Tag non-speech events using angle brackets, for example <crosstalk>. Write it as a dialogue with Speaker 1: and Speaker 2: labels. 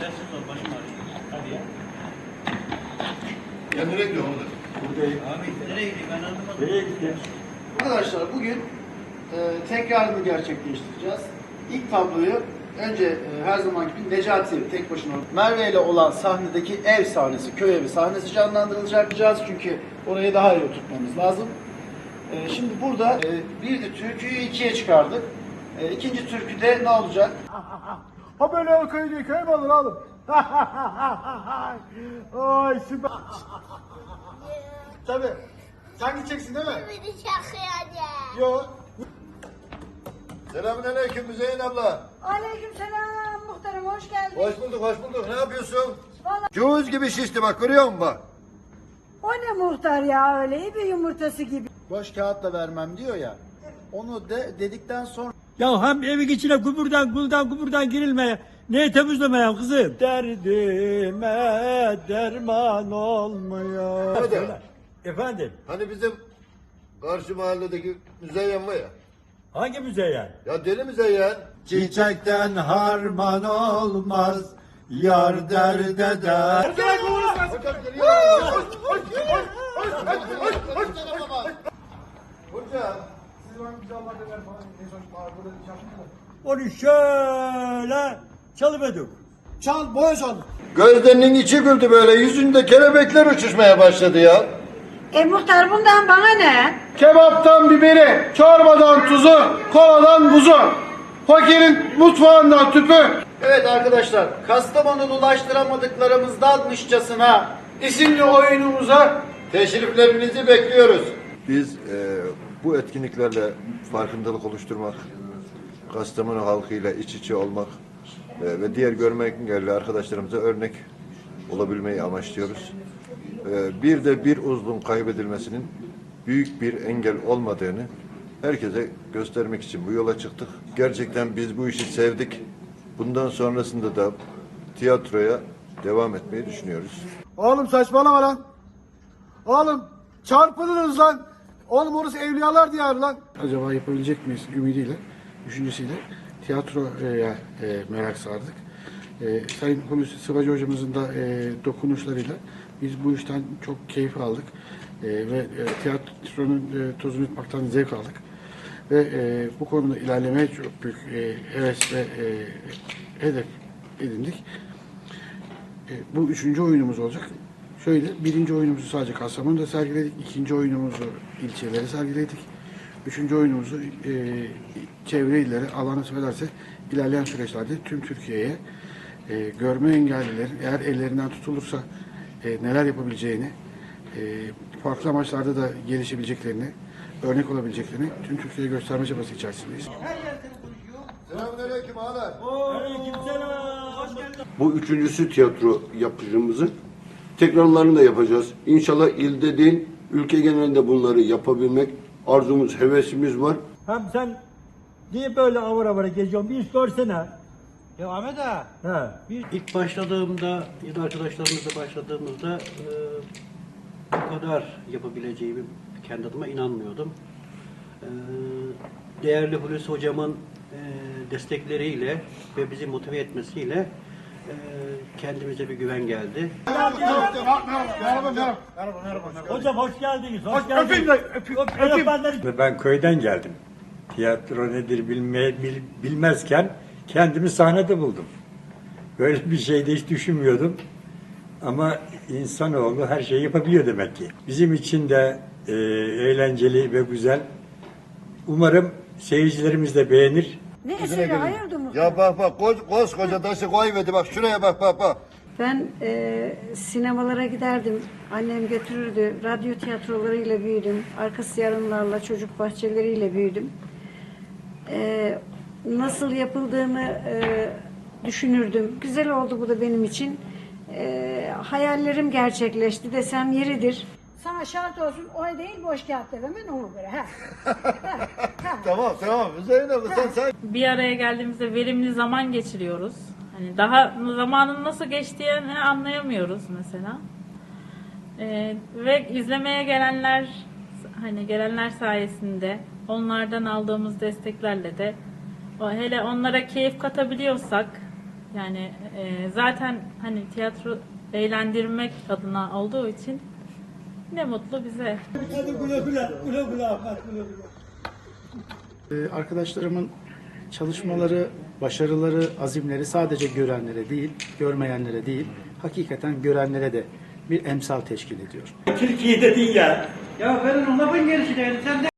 Speaker 1: Sessiz ol başım ağrıyor. Hadi ya.
Speaker 2: Ya nereye gidiyor oğlum?
Speaker 3: Buradayım.
Speaker 1: Abi nereye gidiyor ben anlamadım.
Speaker 3: Nereye gittin?
Speaker 4: Arkadaşlar bugün e, tekrarını gerçekleştireceğiz. İlk tabloyu önce e, her zamanki gibi Necati tek başına Merve ile olan sahnedeki ev sahnesi, köy evi sahnesi canlandırılacak çünkü orayı daha iyi oturtmamız lazım. E, şimdi burada e, bir de türküyü ikiye çıkardık. E, ikinci türküde ne olacak? <laughs>
Speaker 5: Ha böyle köy değil, köy mü olur oğlum? <laughs> Ay süper. Tabii. Sen gideceksin değil mi?
Speaker 6: Beni çakıyor.
Speaker 5: Yok.
Speaker 2: Selamünaleyküm Müzeyyen abla.
Speaker 7: Aleykümselam muhtarım hoş geldin.
Speaker 2: Hoş bulduk, hoş bulduk. Ne yapıyorsun?
Speaker 7: Vallahi-
Speaker 2: Cüz gibi şişti bak, görüyor musun bak?
Speaker 7: O ne muhtar ya öyle bir yumurtası gibi.
Speaker 4: Boş kağıtla vermem diyor ya. Onu de dedikten sonra
Speaker 8: Ya hem evin içine kuburdan kuldan kuburdan girilmeye. Neyi temizlemeye kızım? Derdime derman olmuyor.
Speaker 2: Hadi.
Speaker 8: Efendim
Speaker 2: Hani bizim karşı mahalledeki Müzeyyen var ya.
Speaker 8: hangi müzeye?
Speaker 2: Ya deli Müzeyyen.
Speaker 3: Çiçekten harman olmaz. Yar derde der.
Speaker 2: Hocam.
Speaker 8: Onu şöyle çalıverdik.
Speaker 5: Çal, boya çal.
Speaker 2: Gözlerinin içi güldü böyle, yüzünde kelebekler uçuşmaya başladı ya.
Speaker 7: E muhtar bundan bana ne?
Speaker 5: Kebaptan biberi, çorbadan tuzu, koladan buzu. Fakirin mutfağından tüpü.
Speaker 4: Evet arkadaşlar, Kastamonu'nu ulaştıramadıklarımızdanmışçasına isimli oyunumuza
Speaker 2: Teşriflerinizi bekliyoruz. Biz e, bu etkinliklerle farkındalık oluşturmak, Kastamonu halkıyla iç içe olmak e, ve diğer görme engelli arkadaşlarımıza örnek olabilmeyi amaçlıyoruz. E, bir de bir uzvun kaybedilmesinin büyük bir engel olmadığını herkese göstermek için bu yola çıktık. Gerçekten biz bu işi sevdik. Bundan sonrasında da tiyatroya devam etmeyi düşünüyoruz.
Speaker 5: Oğlum saçmalama lan. Oğlum çarpılırız lan. Oğlum orası evliyalar diyarı lan.
Speaker 9: acaba yapabilecek miyiz ümidiyle, düşüncesiyle tiyatroya e, merak sardık. E, Sayın Hulusi Sıvacı hocamızın da e, dokunuşlarıyla biz bu işten çok keyif aldık. E, ve e, tiyatronun e, tozunu yutmaktan zevk aldık. Ve e, bu konuda ilerlemeye çok büyük e, heves ve e, hedef edindik. E, bu üçüncü oyunumuz olacak. Şöyle, birinci oyunumuzu sadece Kastamonu'da sergiledik. ikinci oyunumuzu ilçelere sergiledik. Üçüncü oyunumuzu e, çevre illere, Allah nasip ederse ilerleyen süreçlerde tüm Türkiye'ye e, görme engellilerin eğer ellerinden tutulursa e, neler yapabileceğini, e, farklı amaçlarda da gelişebileceklerini, örnek olabileceklerini tüm Türkiye'ye gösterme çabası içerisindeyiz.
Speaker 2: Selamünaleyküm ağalar.
Speaker 10: Bu üçüncüsü tiyatro yapacağımızın tekrarlarını da yapacağız. İnşallah ilde değil, ülke genelinde bunları yapabilmek arzumuz, hevesimiz var.
Speaker 8: Hem sen niye böyle avara avara geziyorsun? Bir sorsana.
Speaker 1: Ya Ahmet ağa.
Speaker 8: He.
Speaker 1: Bir ilk başladığımda ya da arkadaşlarımızla başladığımızda e, bu kadar yapabileceğimi kendi adıma inanmıyordum. E, değerli Hulusi hocamın e, destekleriyle ve bizi motive etmesiyle kendimize bir güven geldi.
Speaker 8: Hocam hoş geldiniz. Hoş
Speaker 5: Öpeyim
Speaker 8: geldiniz.
Speaker 5: de, öpeyim, öpeyim.
Speaker 8: Ben köyden geldim. Tiyatro nedir bilme, bil- bilmezken kendimi sahnede buldum. Böyle bir şey de hiç düşünmüyordum. Ama insanoğlu her şeyi yapabiliyor demek ki. Bizim için de e, eğlenceli ve güzel. Umarım seyircilerimiz de beğenir.
Speaker 7: Ne eseri hayırdır?
Speaker 2: Ya bak bak koz, koskoca taşı koyverdi bak şuraya bak bak bak.
Speaker 7: Ben e, sinemalara giderdim. Annem götürürdü. Radyo tiyatrolarıyla büyüdüm. Arkası yarınlarla, çocuk bahçeleriyle büyüdüm. E, nasıl yapıldığını e, düşünürdüm. Güzel oldu bu da benim için. E, hayallerim gerçekleşti desem yeridir. Sana şart olsun oy değil boş kağıt dememin ona göre. Ha. <laughs>
Speaker 2: Tamam tamam Müzeyyen abla sen sen.
Speaker 11: bir araya geldiğimizde verimli zaman geçiriyoruz. Hani daha zamanın nasıl geçtiğini anlayamıyoruz mesela. Ee, ve izlemeye gelenler hani gelenler sayesinde onlardan aldığımız desteklerle de o- hele onlara keyif katabiliyorsak Yani e, zaten hani tiyatro eğlendirmek adına olduğu için ne mutlu bize.
Speaker 12: Ee, Arkadaşlarımın çalışmaları, başarıları, azimleri sadece görenlere değil, görmeyenlere değil, hakikaten görenlere de bir emsal teşkil ediyor.
Speaker 8: Türkiye dedin ya.
Speaker 1: Ya benim lafın gerisi değil. Sen de